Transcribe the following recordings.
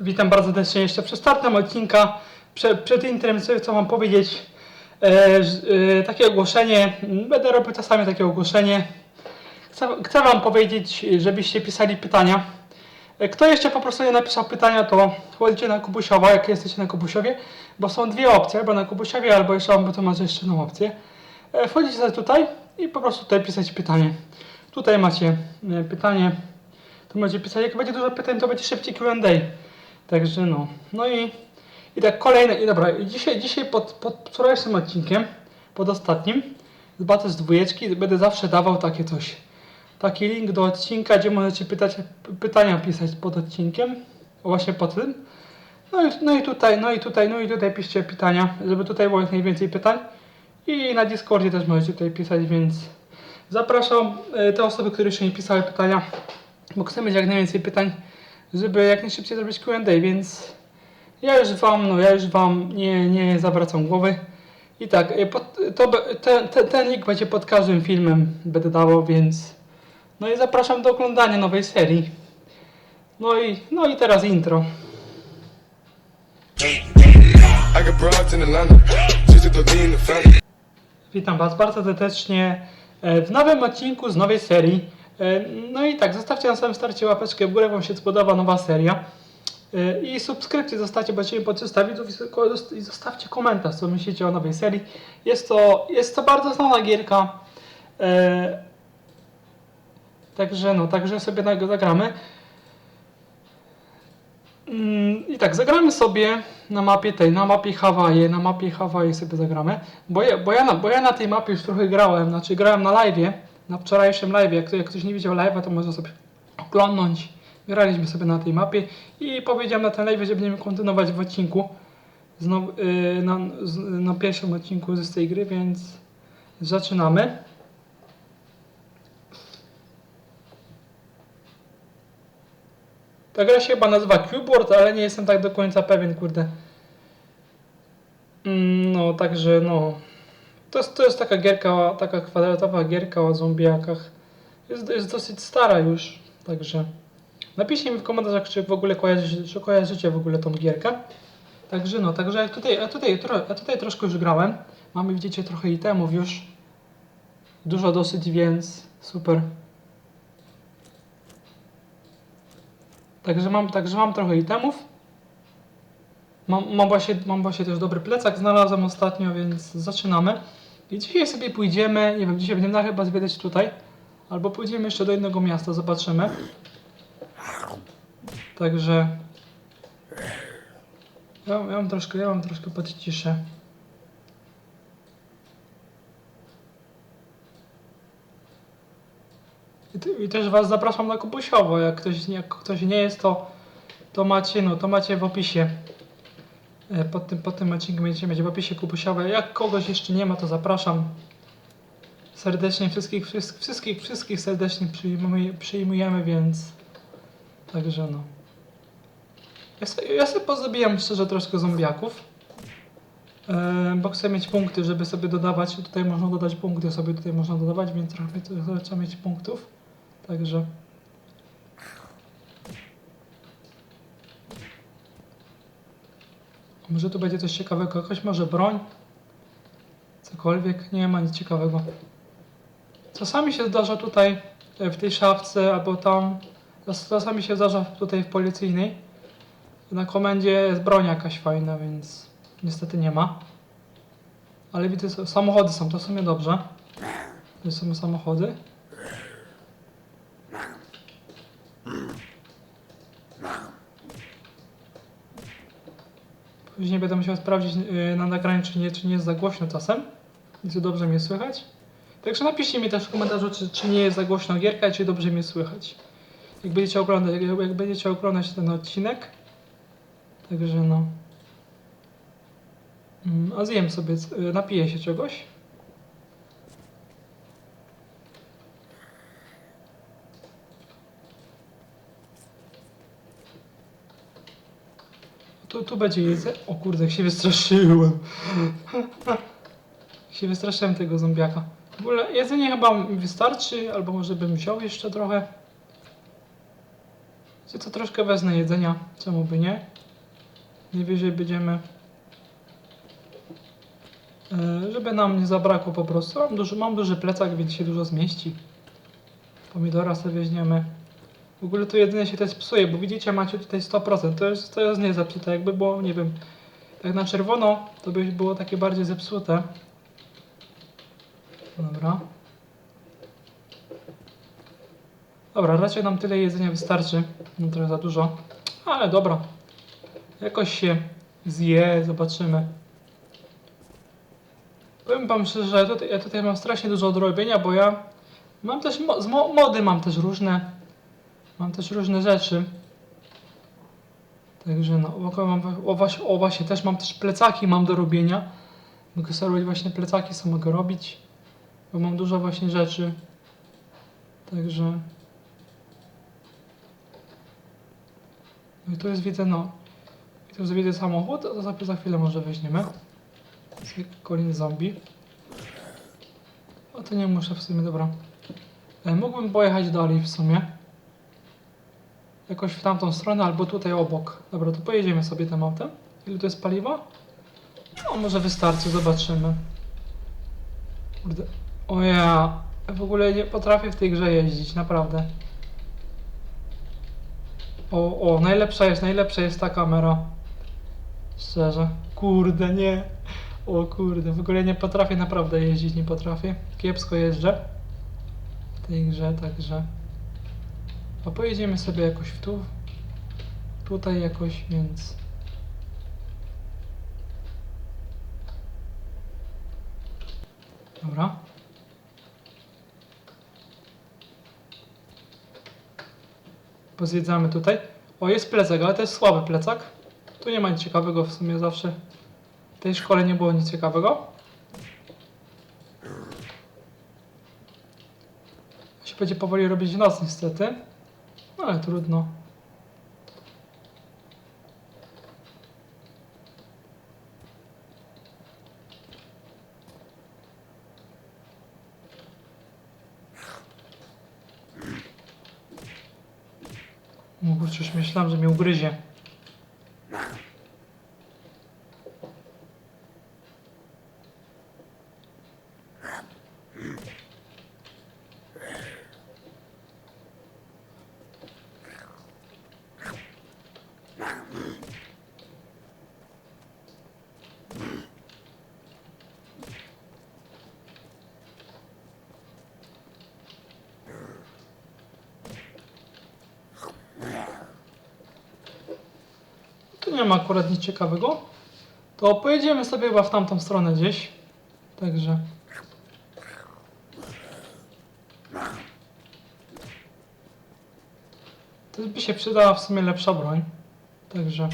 Witam bardzo serdecznie jeszcze przed startem odcinka. Prze, przed intrem chcę wam powiedzieć. E, e, takie ogłoszenie. Będę robił czasami takie ogłoszenie. Chcę, chcę wam powiedzieć, żebyście pisali pytania. E, Kto jeszcze po prostu nie napisał pytania, to chodźcie na Kubusiowa, jak jesteście na Kubusiowie, bo są dwie opcje, albo na Kubusiowie, albo jeszcze to macie jeszcze jedną opcję. E, Wchodzicie sobie tutaj i po prostu tutaj pisać pytanie. Tutaj macie e, pytanie. Tu macie pisać, jak będzie dużo pytań, to będzie szybciej Q&A. Także no. No i, i tak kolejne, i dobra, i dzisiaj, dzisiaj pod, pod wczorajszym odcinkiem, pod ostatnim, zobaczę z dwójeczki, będę zawsze dawał takie coś. Taki link do odcinka, gdzie możecie pytać, pytania pisać pod odcinkiem, właśnie pod tym. No i, no i tutaj, no i tutaj, no i tutaj piszcie pytania, żeby tutaj było jak najwięcej pytań. I na Discordzie też możecie tutaj pisać, więc zapraszam e, te osoby, które jeszcze nie pisały pytania, bo chcę mieć jak najwięcej pytań, żeby jak najszybciej zrobić Q&A, więc ja już wam, no ja już wam nie, nie zawracam głowy. I tak, pod, to, ten, ten, ten link będzie pod każdym filmem, będę dawał, więc no i zapraszam do oglądania nowej serii. No i, no i teraz intro. Witam Was bardzo serdecznie e, w nowym odcinku z nowej serii. E, No i tak, zostawcie na samym starcie łapeczkę w górę, Wam się spodoba nowa seria. E, I subskrypcję zostawcie, cię pod 300 widzów i zostawcie komentarz, co myślicie o nowej serii. Jest to, jest to bardzo znana gierka. E, Także no, także sobie zagramy. Mm, I tak, zagramy sobie na mapie tej, na mapie Hawaje, na mapie Hawaje sobie zagramy. Bo ja, bo, ja na, bo ja na tej mapie już trochę grałem, znaczy grałem na live'ie, na wczorajszym live'ie. Jak, jak ktoś nie widział live'a, to może sobie oglądnąć. Graliśmy sobie na tej mapie i powiedziałem na ten live, że będziemy kontynuować w odcinku. Znow, yy, na, z, na pierwszym odcinku z tej gry, więc zaczynamy. Ta gra się chyba nazywa Cubeboard, ale nie jestem tak do końca pewien, kurde. Mm, No, także no. To jest, to jest taka gierka, taka kwadratowa gierka o zombiakach. Jest, jest dosyć stara już, także. Napiszcie mi w komentarzach, czy w ogóle kojarzycie, czy kojarzycie w ogóle tą gierkę. Także no, także ja tutaj, ja tutaj, ja tutaj troszkę już grałem. Mamy, widzicie, trochę itemów już. Dużo dosyć, więc super. Także mam, także mam trochę itemów. Mam, mam, właśnie, mam właśnie też dobry plecak, znalazłem ostatnio, więc zaczynamy. I dzisiaj sobie pójdziemy, nie wiem, dzisiaj będziemy chyba zwiedzać tutaj. Albo pójdziemy jeszcze do innego miasta, zobaczymy. Także... Ja, ja mam troszkę, ja mam troszkę podciszę. I, ty- I też Was zapraszam na Kubusiowo. Jak ktoś, ktoś nie jest, to, to macie, no, to macie w opisie. E, Pod tym, pod tym odcinkiem będziecie mieć w opisie Kubusiowe. Jak kogoś jeszcze nie ma, to zapraszam. Serdecznie wszystkich, wszystkich, wszystkich, wszystkich serdecznie przyjmujemy, przyjmujemy, więc także no. Ja sobie, ja sobie pozabijam szczerze troszkę zombiaków. E, bo chcę mieć punkty, żeby sobie dodawać. Tutaj można dodać punkty, sobie tutaj można dodawać, więc trochę trzeba mieć punktów. Także. Może tu będzie coś ciekawego, jakaś może broń? Cokolwiek, nie ma nic ciekawego. Czasami się zdarza tutaj e, w tej szafce albo tam. czas- Czasami się zdarza tutaj w policyjnej. Na komendzie jest broń jakaś fajna, więc niestety nie ma. Ale widzę, samochody są, to w sumie dobrze. To są samochody. Później będę musiał sprawdzić yy, na nagraniu, czy nie, czy nie jest za głośno czasem. Czy dobrze mnie słychać. Także napiszcie mi też w komentarzu, czy, czy nie jest za głośno gierka, czy dobrze mnie słychać. Jak będziecie oglądać, jak, jak będziecie oglądać ten odcinek. Także no. Mm, A zjem sobie, y, napiję się czegoś. Tu, tu będzie jedzenie. O kurde, jak się wystraszyłem. Się wystraszyłem tego zombiaka. W ogóle jedzenie chyba mi wystarczy, albo może bym wziął jeszcze trochę. Wiecie co, troszkę wezmę jedzenia, czemu by nie? Najwyżej będziemy... E, żeby nam nie zabrakło po prostu. Mam duży, mam duży plecak, więc się dużo zmieści. Pomidora sobie weźmiemy. W ogóle to jedzenie się też psuje, bo widzicie, macie tutaj 100%. To jest, to jest nie zepsute. Jakby było, nie wiem, tak na czerwono, to by było takie bardziej zepsute. Dobra. Dobra, raczej nam tyle jedzenia wystarczy. No trochę za dużo. Ale dobra. Jakoś się zje, zobaczymy. Powiem wam szczerze, że tutaj, ja tutaj mam strasznie dużo do robienia, bo ja mam też mo z mo mody mam też różne. Mam też różne rzeczy. Także no, właśnie, o właśnie, też mam też plecaki mam do robienia. Mogę sobie właśnie plecaki, co mogę robić. Bo mam dużo właśnie rzeczy. Także... No i tu jest widzę, no. I tu jest widzę samochód, to za, za chwilę może weźmiemy. Kolin zombie. O to nie muszę w sumie, dobra. E, mógłbym pojechać dalej w sumie. Jakoś w tamtą stronę, albo tutaj obok. Dobra, to pojedziemy sobie tym autem. Ile to jest paliwa? No, może wystarczy, zobaczymy. Kurde. O ja. w ogóle nie potrafię w tej grze jeździć, naprawdę. O, o, najlepsza jest, najlepsza jest ta kamera. Szczerze. Kurde, nie. O kurde, w ogóle nie potrafię naprawdę jeździć, nie potrafię. Kiepsko jeżdżę w tej grze, także. A pojedziemy sobie jakoś w tu. Tutaj jakoś, więc. Dobra. Pozwiedzamy tutaj. O, jest plecak, ale to jest słaby plecak. Tu nie ma nic ciekawego w sumie zawsze. W tej szkole nie było nic ciekawego. Się będzie powoli robić noc niestety. No ale trudno. O kurczę, już myślałem, że mnie ugryzie. Nie ma akurat nic ciekawego. To pojedziemy sobie chyba w tamtą stronę gdzieś. Także. To by się przydała w sumie lepsza broń. Także.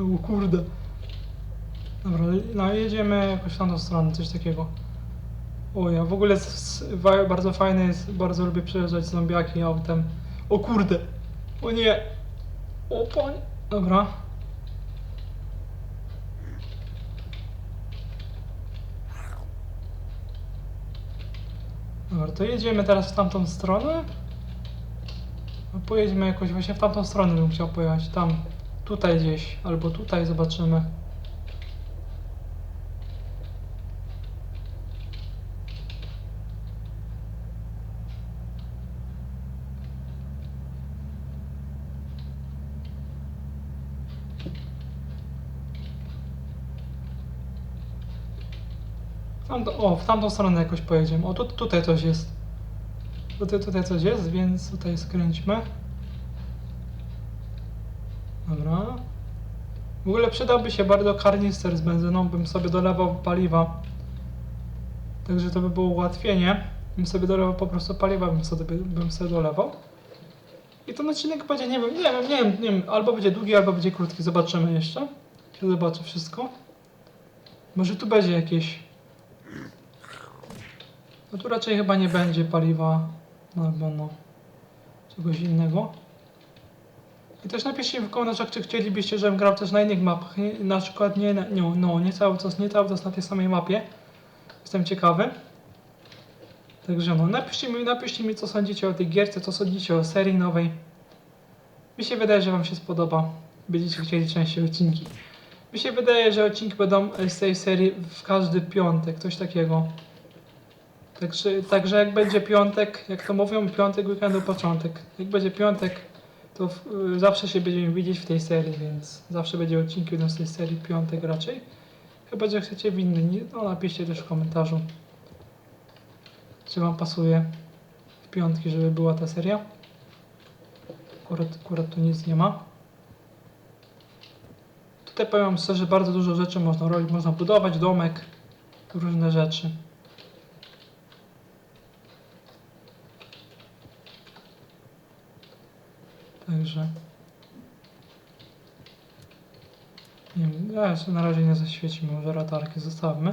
O kurde. Dobra, no tamtą stronę, coś takiego. O ja w ogóle wa- bardzo fajne jest, bardzo lubię przejeżdżać zombiaki autem. O kurde! O nie! O panie! Dobra. Dobra, to jedziemy teraz w tamtą stronę. No, Pojedźmy jakoś właśnie w tamtą stronę bym chciał pojechać, tam. Tutaj gdzieś, albo tutaj zobaczymy. Tamto, o, w tamtą stronę jakoś pojedziemy. O, tu, tutaj coś jest. Tutaj, tutaj coś jest, więc tutaj skręćmy. Dobra. W ogóle przydałby się bardzo karnister z benzyną, bym sobie dolewał paliwa. Także to by było ułatwienie. Bym sobie dolewał po prostu paliwa, bym sobie, bym sobie dolewał. I ten odcinek będzie, nie wiem, nie wiem, nie wiem, nie wiem, albo będzie długi, albo będzie krótki, zobaczymy jeszcze. Się zobaczy wszystko. Może tu będzie jakieś No tu raczej chyba nie będzie paliwa albo no czegoś innego. I też napiszcie w komentarzach, czy chcielibyście, żebym grał też na innych mapach. Na przykład nie, nie, no, nie cały czas, nie cały czas na tej samej mapie. Jestem ciekawy. Także no, napiszcie mi, napiszcie mi co sądzicie o tej gierce, co sądzicie o serii nowej. Mi się wydaje, że wam się spodoba. Będziecie chcieli częściej odcinki. Mi się wydaje, że odcinki będą z tej serii w każdy piątek, coś takiego. Także, także jak będzie piątek, jak to mówią, piątek weekendu początek. Jak będzie piątek, to w, y, zawsze się będziemy widzieć w tej serii, więc zawsze będzie odcinki będą z tej serii piątek raczej. Chyba, że chcecie w inny, nie- no napiszcie też w komentarzu, czy wam pasuje w piątki, żeby była ta seria. Akurat, akurat tu nic nie ma. Tutaj powiem szczerze, bardzo dużo rzeczy można robić, można budować domek, różne rzeczy. Także. Nie wiem, ja na razie nie zaświecimy, może latarki zostawmy.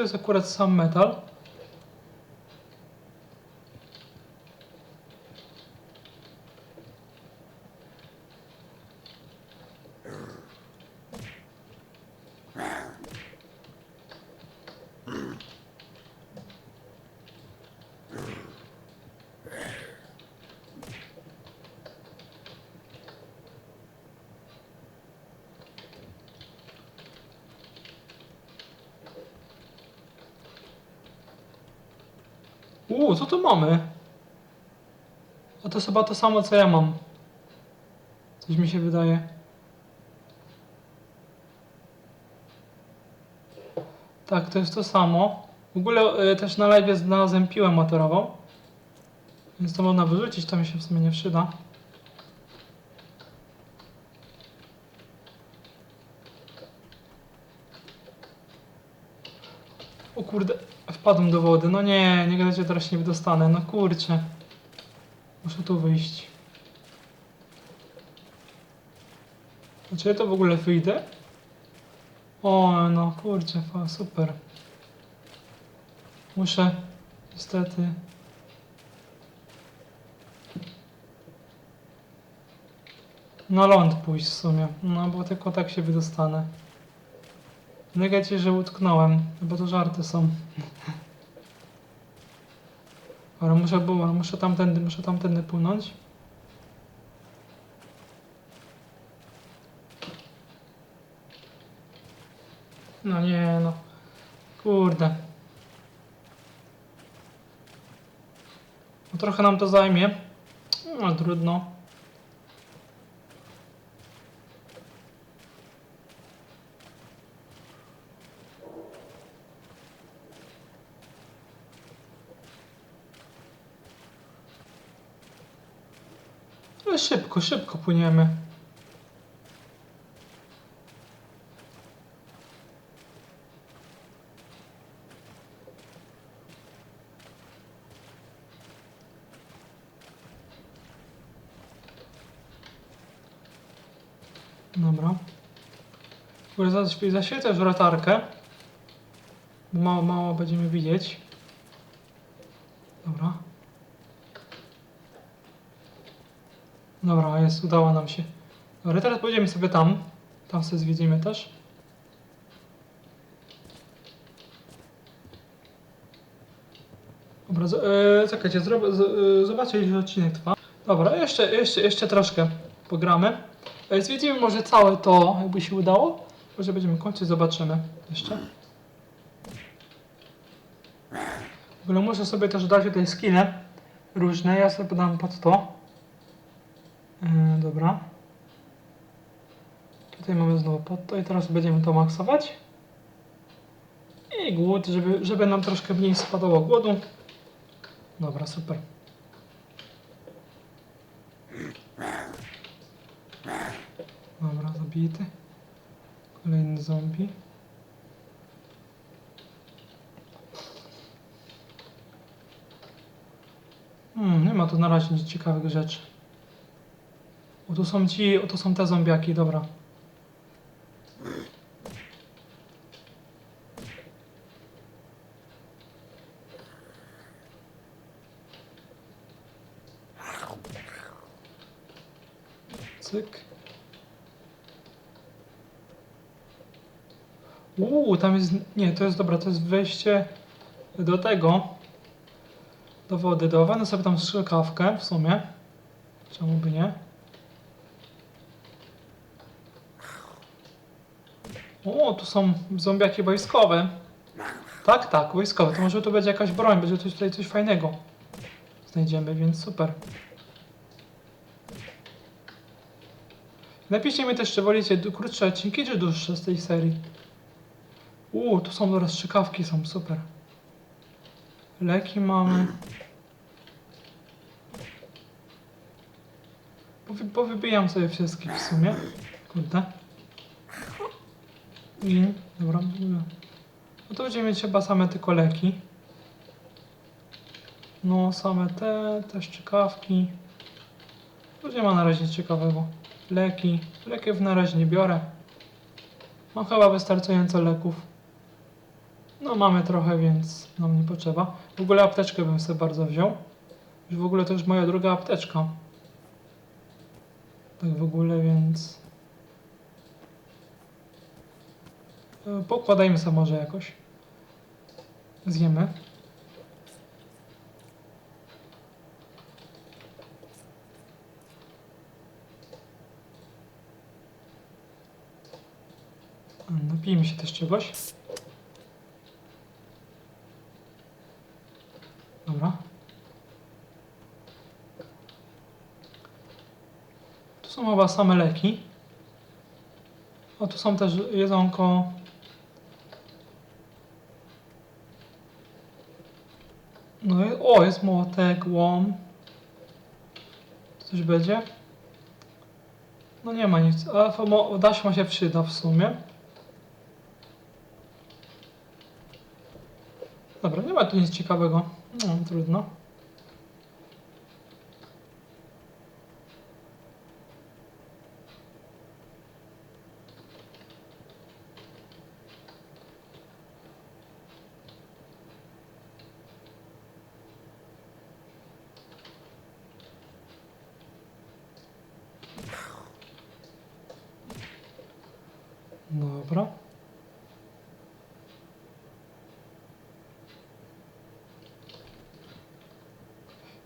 så vi skal kode sammetall. Uuu, co tu mamy? A to jest chyba to samo, co ja mam. Coś mi się wydaje. Tak, to jest to samo. W ogóle y, też na live znalazłem piłę motorową. Więc to można wyrzucić, to mi się w sumie nie przyda. O kurde, wpadłem do wody. No nie, nie gadajcie, teraz nie wydostanę. No kurczę. Muszę tu wyjść. A Czy ja to w ogóle wyjdę? O, no kurczę, super. Muszę niestety. Na ląd pójść w sumie. No bo tylko tak się wydostanę. Gadajcie, że utknąłem, bo to żarty są. Ale muszę było, muszę tamtędy, muszę tamtędy płynąć. No nie no. Kurde. No trochę nam to zajmie. No trudno. Szybko, szybko płyniemy. Dobra. Zaświecę już latarkę. Mało, mało będziemy widzieć. Dobra. Dobra, jest, udało nam się. Dobra, teraz pójdziemy sobie tam. Tam sobie zwiedzimy też. Dobra, e, czekajcie, zrobię, z, e, zobaczę ile odcinek trwa. Dobra, jeszcze, jeszcze, jeszcze troszkę pogramy. E, zwiedzimy może całe to, jakby się udało. Może będziemy kończyć, zobaczymy jeszcze. W ogóle muszę sobie też dać tutaj skiny różne, ja sobie podam pod to. Yy, dobra. Tutaj mamy znowu pod to i teraz będziemy to maksować. I głód, żeby, żeby nam troszkę mniej spadało głodu. Dobra, super. Dobra, zabity. Kolejny zombie. Hmm, nie ma tu na razie nic ciekawych rzeczy. O, tu są ci, o, to są te zombiaki, dobra. Cyk. Uuu, tam jest. Nie, to jest dobra, to jest wejście do tego. Do wody. Dawano sobie tam strzykawkę w sumie. Czemu by nie? O, tu są zombiaki wojskowe. Tak, tak, wojskowe. To może tu będzie jakaś broń, będzie coś, tutaj coś fajnego. Znajdziemy, więc super. Napiszcie mi też, czy wolicie krótsze odcinki, czy dłuższe z tej serii. Uuu, tu są teraz strzykawki, są super. Leki mamy. Powy, powybijam sobie wszystkich w sumie. Kurde. I, dobra. dobra. No to będziemy mieć chyba same tylko leki. No, same te, te szczykawki. Tu nie ma na razie ciekawego. Leki. Leków na razie nie biorę. Mam chyba wystarczająco leków. No mamy trochę, więc nam nie potrzeba. W ogóle apteczkę bym sobie bardzo wziął. Już w ogóle to już moja druga apteczka. Tak w ogóle, więc... E, Pokładajmy sobie może jakoś. Zjemy. Napijmy się też czegoś. Dobra. Tu są chyba same leki. O, tu są też jedzonko. No i, o, jest młotek, łom. Coś będzie? No nie ma nic, ale daśma się przyda w sumie. Dobra, nie ma tu nic ciekawego. No, trudno. Dobra.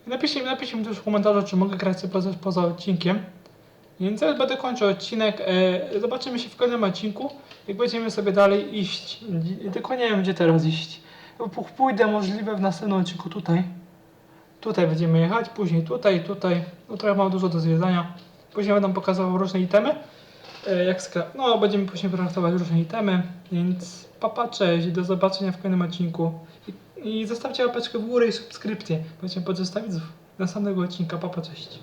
Napiszcie napiszcie mi też w komentarzu, czy mogę grać sobie poza, odcinkiem. Więc teraz będę kończył odcinek. E, zobaczymy się w kolejnym odcinku, jak będziemy sobie dalej iść. Tylko nie wiem, gdzie teraz iść. Pójdę możliwe w następnym odcinku tutaj. Tutaj będziemy jechać, później tutaj, tutaj. No mam dużo do zwiedzania. Później będę pokazywał różne itemy. E, jak sklep. No, będziemy później projektować różne itemy. Więc papa, cześć. Do zobaczenia w kolejnym odcinku. I, zostawcie łapeczkę w górę i subskrypcję. Będziemy pozostawić z następnego odcinka. Papa, cześć.